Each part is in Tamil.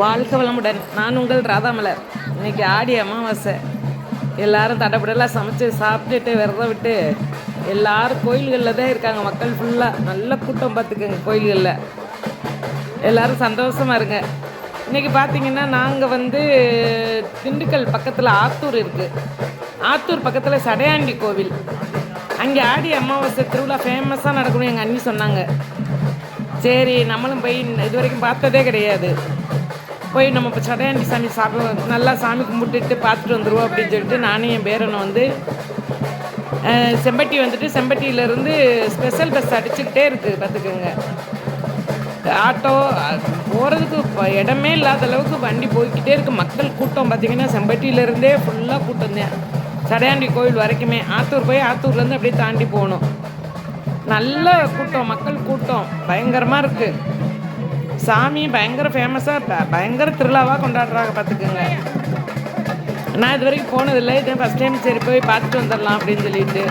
வாழ்க வளமுடன். நான் உங்கள் ராதாமலர். இன்னைக்கு ஆடி அமாவாசை. எல்லாரும் தடப்படலாம் சமைச்சு சாப்பிட்டுட்டு விரதம் விட்டு எல்லாரும் கோயில்களில் தான் இருக்காங்க. மக்கள் ஃபுல்லாக நல்ல கூட்டம் பார்த்துக்கோங்க கோயில்களில். எல்லாரும் சந்தோஷமாக இருங்க. இன்றைக்கி பார்த்தீங்கன்னா நாங்கள் வந்து திண்டுக்கல் பக்கத்தில் ஆத்தூர் இருக்குது ஆத்தூர் பக்கத்தில் சடையாண்டி கோவில். அங்கே ஆடி அமாவாசை திருவிழா ஃபேமஸாக நடக்கணும் எங்கள் அண்ணி சொன்னாங்க. சரி நம்மளும் போய் இது வரைக்கும் பார்த்ததே கிடையாது. போய் நம்ம இப்போ சடையாண்டி சாமி சாப்பிட நல்லா சாமி கும்பிட்டுட்டு பார்த்துட்டு வந்துடுவோம் அப்படின்னு சொல்லிட்டு நானும் என் பேரனை வந்து செம்பட்டி வந்துட்டு செம்பட்டியிலேருந்து ஸ்பெஷல் பஸ் அடிச்சுக்கிட்டே இருக்குது பார்த்துக்கோங்க. ஆட்டோ போகிறதுக்கு இப்போ இடமே இல்லாத அளவுக்கு வண்டி போய்க்கிட்டே இருக்குது மக்கள் கூட்டம் பார்த்திங்கன்னா செம்பட்டியிலேருந்தே ஃபுல்லாக கூட்டம் தான். சடையாண்டி கோவில் வரைக்குமே ஆத்தூர் போய் ஆத்தூர்லேருந்து அப்படியே தாண்டி போகணும். நல்ல கூட்டம் மக்கள் கூட்டம் பயங்கரமாக இருக்குது சாமி பயங்கர ஃபேமஸாக பயங்கர திருவிழாவாக கொண்டாடுறாங்க பார்த்துக்கோங்க நான் இது வரைக்கும் போனதில்லை. இதே ஃபஸ்ட் டைம் சரி போய் பார்த்துட்டு வந்துடலாம் அப்படின்னு சொல்லிட்டு.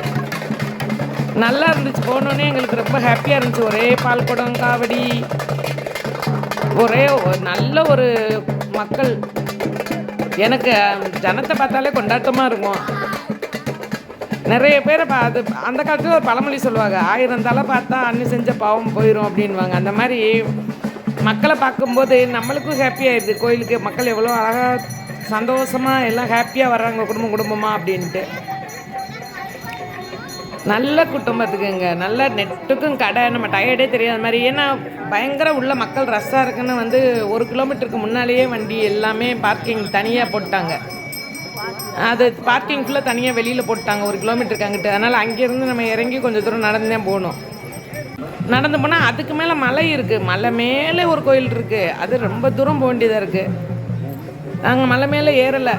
நல்லா இருந்துச்சு. போனோடனே எங்களுக்கு ரொம்ப ஹாப்பியாக இருந்துச்சு. ஒரே பால் குடம் காவடி. ஒரே ஒரு நல்ல ஒரு மக்கள். எனக்கு ஜனத்தை பார்த்தாலே கொண்டாட்டமாக இருக்கும். நிறைய பேர் பா அது அந்த காலத்தில் ஒரு பழமொழி சொல்லுவாங்க. ஆயிரம் தலை பார்த்தா அன்னி செஞ்ச பாவம் போயிடும் அப்படின்வாங்க அந்த மாதிரி மக்களை பார்க்கும்போது நம்மளுக்கும் ஹாப்பியாகிடுது கோயிலுக்கு மக்கள் எவ்வளோ அழகாக சந்தோஷமாக எல்லாம் ஹாப்பியாக வர்றாங்க குடும்பம் குடும்பமாக அப்படின்ட்டு. நல்ல குடும்பத்துக்குங்க. நல்ல நெட்டுக்கும் கடை. நம்ம டயர்டே தெரியாத மாதிரி. ஏன்னா பயங்கர உள்ள மக்கள் ரஷ்ஷாக இருக்குன்னு வந்து ஒரு கிலோமீட்டருக்கு முன்னாலேயே வண்டி எல்லாமே பார்க்கிங் தனியாக போட்டாங்க. அது பார்க்கிங் ஃபுல்லாக தனியாக வெளியில் போட்டாங்க. ஒரு கிலோமீட்டருக்கு அங்கிட்டு. அதனால் அங்கேருந்து நம்ம இறங்கி கொஞ்சம் தூரம் நடந்து தான் போகணும். நடந்து போனால் அதுக்கு மேலே மலை இருக்குது மலை மேலே ஒரு கோயில் இருக்குது அது ரொம்ப தூரம் போக வேண்டியதாக இருக்குது நாங்கள் மலை மேலே ஏறலை.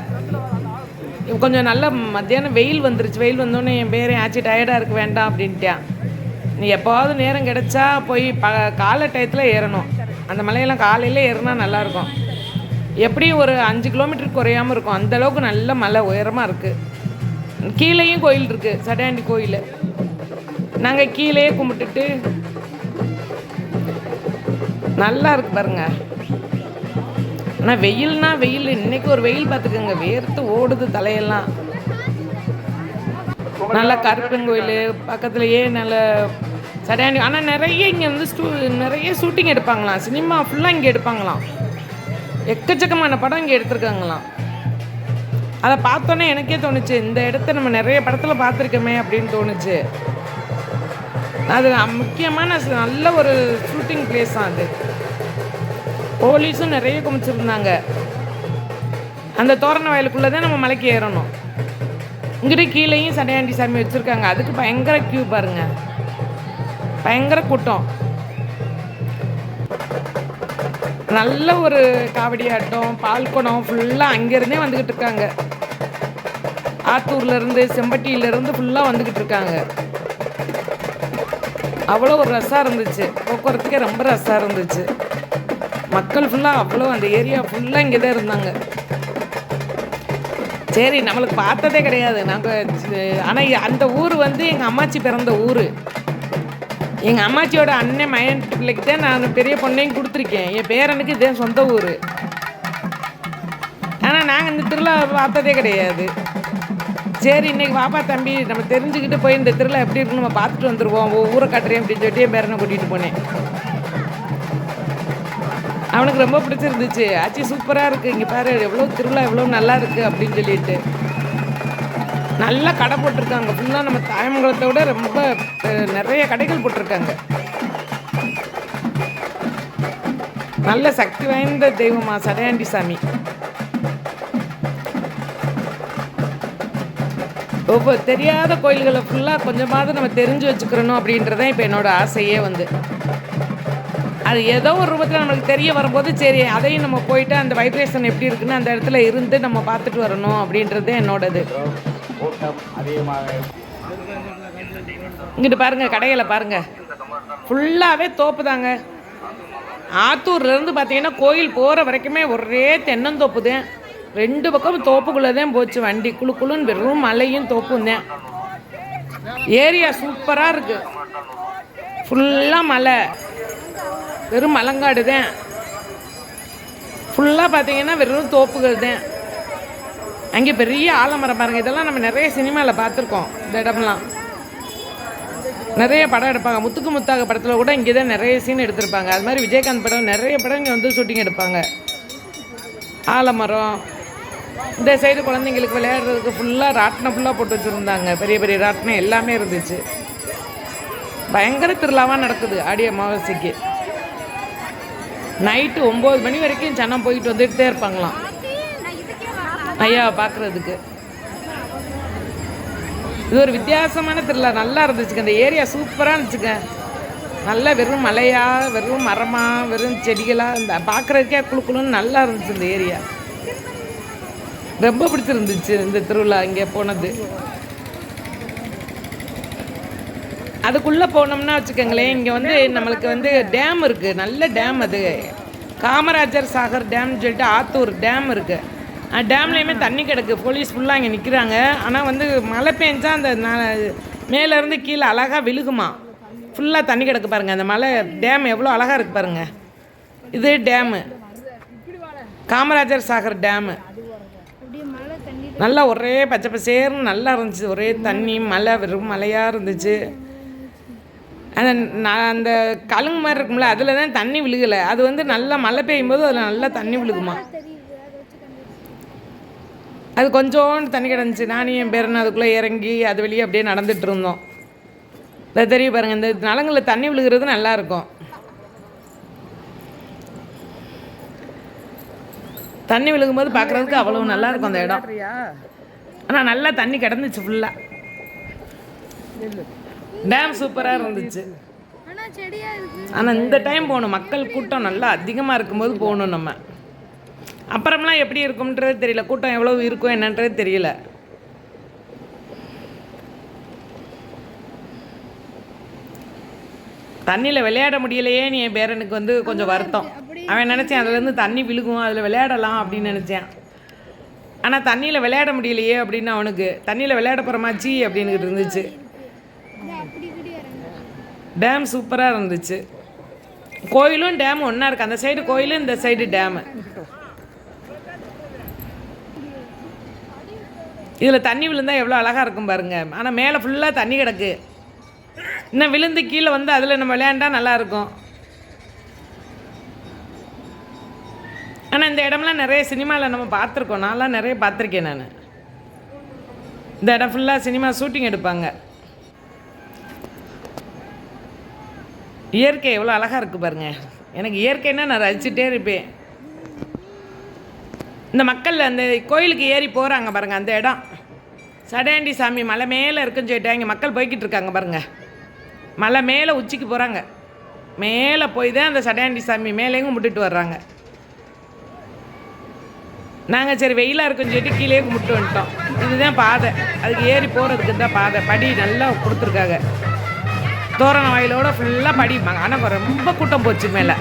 கொஞ்சம் நல்ல மத்தியானம் வெயில் வந்துருச்சு. வெயில் வந்தோடனே என் பேரே ஆச்சு டயர்டாக இருக்க வேண்டாம் அப்படின்ட்டான் நீ எப்போவாவது நேரம் கிடைச்சா போய் ப காலை டயத்தில் ஏறணும். அந்த மலையெல்லாம் காலையில் ஏறினா நல்லாயிருக்கும் எப்படியும் ஒரு அஞ்சு கிலோமீட்டருக்கு குறையாமல் இருக்கும். அந்தளவுக்கு நல்ல மலை உயரமாக இருக்குது கீழேயும் கோயில் இருக்குது சடையாண்டி கோயில். நாங்கள் கீழே கும்பிட்டுட்டு நல்லா இருக்கு பாருங்க. ஆனால் வெயில்னா வெயில். இன்னைக்கு ஒரு வெயில் பார்த்துக்கோங்க. வேர்த்து ஓடுது தலையெல்லாம். நல்லா கருப்பன் கோயில் பக்கத்துலேயே நல்ல சரியான ஆனால் நிறைய இங்கே வந்து ஸ்டூ நிறைய ஷூட்டிங் எடுப்பாங்களாம். சினிமா ஃபுல்லாக இங்கே எடுப்பாங்களாம். எக்கச்சக்கமான படம் இங்கே எடுத்திருக்காங்களாம். அதை பார்த்தோன்னே எனக்கே தோணுச்சு இந்த இடத்த நம்ம நிறைய படத்தில் பார்த்துருக்கோமே அப்படின்னு தோணுச்சு. அது முக்கியமான நல்ல ஒரு ஷூட்டிங் பிளேஸ் தான் அது. போலீஸும் நிறைய குமிச்சிருந்தாங்க. அந்த தோரண வயலுக்குள்ளே தான் நம்ம மலைக்கு ஏறணும். இங்கிட்ட கீழேயும் சடையாண்டி சாமி வச்சுருக்காங்க. அதுக்கு பயங்கர க்யூ பாருங்க. பயங்கர கூட்டம். நல்ல ஒரு காவடி ஆட்டம் பால்குடம் ஃபுல்லாக அங்கேருந்தே வந்துக்கிட்டு இருக்காங்க. ஆத்தூர்லேருந்து செம்பட்டியிலேருந்து ஃபுல்லாக வந்துக்கிட்டு இருக்காங்க. அவ்வளோ ஒரு ரசாக இருந்துச்சு. போக்குவரத்துக்கே ரொம்ப ரசாக இருந்துச்சு. மக்கள் ஃபுல்லாக அவ்வளோ அந்த ஏரியா ஃபுல்லாக இங்கே தான் இருந்தாங்க. சரி நம்மளுக்கு பார்த்ததே கிடையாது. நாங்கள் ஆனால் அந்த ஊர் வந்து எங்கள் அம்மாச்சி பிறந்த ஊர். எங்கள் அம்மாச்சியோட அண்ணன் மயன் பிள்ளைக்கு தான் நான் பெரிய பொண்ணையும் கொடுத்துருக்கேன். என் பேரனுக்கு இதே சொந்த ஊர். ஆனால் நாங்கள் இந்த திருவிழா பார்த்ததே கிடையாது. சரி இன்றைக்கி வாப்பா தம்பி நம்ம தெரிஞ்சுக்கிட்டு போய் இந்த திருவிழா எப்படி இருக்குன்னு நம்ம பார்த்துட்டு வந்துடுவோம் ஊரை காட்டுறேன் அப்படின்னு சொல்லிட்டு என் பேரனை கூட்டிகிட்டு போனேன். அவனுக்கு ரொம்ப பிடிச்சிருந்துச்சு. ஆச்சி சூப்பராக இருக்குது இங்கே பாரு எவ்வளோ திருவிழா எவ்வளோ நல்லா இருக்குது அப்படின்னு சொல்லிட்டு. நல்லா கடை போட்டிருக்காங்க. ஃபுல்லாக நம்ம தாயமங்கலத்தை விட ரொம்ப நிறைய கடைகள் போட்டிருக்காங்க. நல்ல சக்தி வாய்ந்த தெய்வமா சடையாண்டி சாமி. ஒவ்வொரு தெரியாத கோயில்களை ஃபுல்லாக கொஞ்சமாவது நம்ம தெரிஞ்சு வச்சுக்கிறணும் அப்படின்றதான் இப்போ என்னோட ஆசையே வந்து. அது ஏதோ ஒரு ரூபத்தில் நம்மளுக்கு தெரிய வரும்போது சரி அதையும் நம்ம போயிட்டு அந்த வைப்ரேஷன் எப்படி இருக்குன்னு அந்த இடத்துல இருந்து நம்ம பார்த்துட்டு வரணும் அப்படின்றது என்னோடது. இங்கிட்டு பாருங்க கடைகளை பாருங்க. ஃபுல்லாகவே தோப்பு தாங்க. ஆத்தூர்லேருந்து பார்த்தீங்கன்னா கோயில் போகிற வரைக்குமே ஒரே தென்னந்தோப்பு தான் ரெண்டு பக்கம் தோப்புக்குள்ளே தான் போச்சு வண்டி. குளு குளுன்னு வெறும் மலையும் தோப்பும் தான். ஏரியா சூப்பராக இருக்குது ஃபுல்லாக மலை. வெறும் மலங்காடு தான். ஃபுல்லாக பார்த்தீங்கன்னா வெறும் தோப்புகள் தான். அங்கே பெரிய ஆலமரம் பாருங்கள் இதெல்லாம் நம்ம நிறைய சினிமாவில் பார்த்துருக்கோம் இந்த இடம்லாம். நிறைய படம் எடுப்பாங்க. முத்துக்கு முத்தாக படத்தில் கூட இங்கே தான் நிறைய சீன் எடுத்திருப்பாங்க. அது மாதிரி விஜயகாந்த் படம் நிறைய படம் இங்கே வந்து ஷூட்டிங் எடுப்பாங்க. ஆலமரம். இந்த சைடு குழந்தைங்களுக்கு விளையாடுறதுக்கு ஃபுல்லாக ராட்டினம் ஃபுல்லாக போட்டு வச்சுருந்தாங்க. பெரிய பெரிய ராட்டினம் எல்லாமே இருந்துச்சு. பயங்கர திருவிழாவாக நடக்குது ஆடி அமாவாசைக்கு. நைட்டு ஒம்பது மணி வரைக்கும் சனம் போயிட்டு வந்துகிட்டே இருப்பாங்களாம் ஐயா பார்க்குறதுக்கு இது ஒரு வித்தியாசமான திருவிழா. நல்லா இருந்துச்சுங்க. இந்த ஏரியா சூப்பராக இருந்துச்சுங்க. நல்லா வெறும் மலையா வெறும் மரமா வெறும் செடிகளா இந்த பார்க்குறதுக்கே குளு குளுன்னு நல்லா இருந்துச்சு இந்த ஏரியா. ரொம்ப பிடிச்சிருந்துச்சு இந்த திருவிழா இங்கே போனது. அதுக்குள்ளே போனோம்னா வச்சுக்கோங்களேன் இங்கே வந்து நம்மளுக்கு வந்து டேம் இருக்குது நல்ல டேம் அது. காமராஜர் சாகர் டேம்னு சொல்லிட்டு ஆத்தூர் டேம் இருக்குது டேம்லேயுமே தண்ணி கிடக்கு. போலீஸ் ஃபுல்லாக இங்கே நிற்கிறாங்க ஆனால் வந்து மழை பெஞ்சா அந்த ந- மேலேருந்து கீழே அழகாக விழுகுமா. ஃபுல்லாக தண்ணி கிடக்கு பாருங்கள் அந்த மலை டேம் எவ்வளோ அழகாக இருக்குது பாருங்கள் இது டேமு காமராஜர் சாகர் டேமு நல்லா ஒரே பச்சை பசேர்னு நல்லா இருந்துச்சு. ஒரே தண்ணி மலை வெறும் மலையாக இருந்துச்சு. அந்த நான் அந்த கழுங்கு மாதிரி இருக்கும்ல அதில் தான் தண்ணி விழுகலை. அது வந்து நல்லா மழை பெய்யும் போது அதில் நல்லா தண்ணி விழுகுமா? அது கொஞ்சோண்டு தண்ணி கிடந்துச்சு. நானும் என் பேரன் அதுக்குள்ளே இறங்கி அது வெளியே அப்படியே நடந்துட்டு இருந்தோம். இதை தெரியும் பாருங்கள் இந்த நலங்களில் தண்ணி விழுகிறது நல்லா இருக்கும். தண்ணி விழுகும்போது பார்க்குறதுக்கு அவ்வளோ நல்லாயிருக்கும் அந்த இடம். ஆனால் நல்லா தண்ணி கிடந்துச்சு ஃபுல்லாக டேம் சூப்பராக இருந்துச்சு. ஆனால் இந்த டைம் போகணும். மக்கள் கூட்டம் நல்லா அதிகமாக இருக்கும்போது போகணும் நம்ம. அப்புறம்லாம் எப்படி இருக்கும்ன்றது தெரியல. கூட்டம் எவ்வளோ இருக்கும் என்னன்றது தெரியல. தண்ணியில் விளையாட முடியலையே நீ என் பேரனுக்கு வந்து கொஞ்சம் வருத்தம். அவன் நினச்சேன் அதுலேருந்து தண்ணி விழுகும் அதில் விளையாடலாம் அப்படின்னு நினச்சேன். ஆனால் தண்ணியில் விளையாட முடியலையே அப்படின்னு அவனுக்கு. தண்ணியில் விளையாட போகிறமாச்சி அப்படின்னு இருந்துச்சு இது அப்படி இப்படி இறங்கு டேம் சூப்பராக இருந்துச்சு. கோயிலும் டேம் ஒன்றா இருக்குது அந்த சைடு கோயிலும் இந்த சைடு டேமு இதில் தண்ணி விழுந்தால் எவ்வளோ அழகாக இருக்கும் பாருங்க. ஆனால் மேலே ஃபுல்லாக தண்ணி கிடக்கு. இன்னும் விழுந்து கீழே வந்து அதில் நம்ம விளையாண்டா நல்லாயிருக்கும் ஆனால் இந்த இடம்லாம் நிறைய சினிமாவில் நம்ம பார்த்துருக்கோம். நான்லாம் நிறைய பார்த்துருக்கேன் நான். இந்த இடம் ஃபுல்லாக சினிமா ஷூட்டிங் எடுப்பாங்க. இயற்கை எவ்வளோ அழகாக இருக்குது பாருங்க. எனக்கு இயற்கைன்னா நான் ரசிச்சுட்டே இருப்பேன். இந்த மக்கள் அந்த கோயிலுக்கு ஏறி போகிறாங்க பாருங்கள் அந்த இடம். சடையாண்டி சாமி மலை மேலே இருக்குன்னு சொல்லிட்டு இங்கே மக்கள் போய்கிட்டு இருக்காங்க பாருங்கள் மலை மேலே உச்சிக்கு போகிறாங்க மேலே போய் தான் அந்த சடையாண்டி சாமி மேலேயும் கும்பிட்டுட்டு வர்றாங்க. நாங்கள் சரி வெயிலாக இருக்குன்னு சொல்லிட்டு கீழே கும்பிட்டு வந்துட்டோம். இதுதான் பாதை. அதுக்கு ஏறி போகிறதுக்கு தான் பாதை. படி நல்லா கொடுத்துருக்காங்க. தோரண வாயிலோட ஃபுல்லாக படி. ஆனால் ரொம்ப கூட்டம் போச்சு மேலே.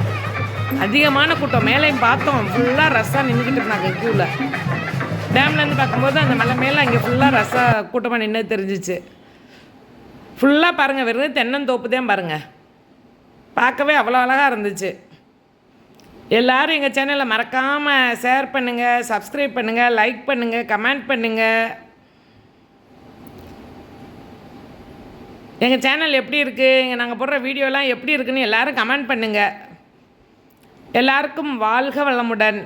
அதிகமான கூட்டம். மேலேயும் பார்த்தோம். ஃபுல்லாக ரஸ்ஸாக நின்றுக்கிட்டு இருந்தாங்க க்யூவில் டேம்லேருந்து பார்க்கும்போது அந்த மலை மேலே அங்கே ஃபுல்லாக ரஸ்ஸாக கூட்டமாக நின்று தெரிஞ்சிச்சு. ஃபுல்லாக பாருங்கள் வெறும் தென்னந்தோப்பு தான் பாருங்கள் பார்க்கவே அவ்வளோ அழகாக இருந்துச்சு. எல்லோரும் எங்கள் சேனலை மறக்காமல் ஷேர் பண்ணுங்கள் சப்ஸ்கிரைப் பண்ணுங்கள் லைக் பண்ணுங்கள் கமெண்ட் பண்ணுங்கள் எங்கள் சேனல் எப்படி இருக்குது இங்கே நாங்கள் போடுற வீடியோலாம் எப்படி இருக்குன்னு எல்லோரும் கமெண்ட் பண்ணுங்கள் எல்லாருக்கும் வாழ்க வளமுடன்.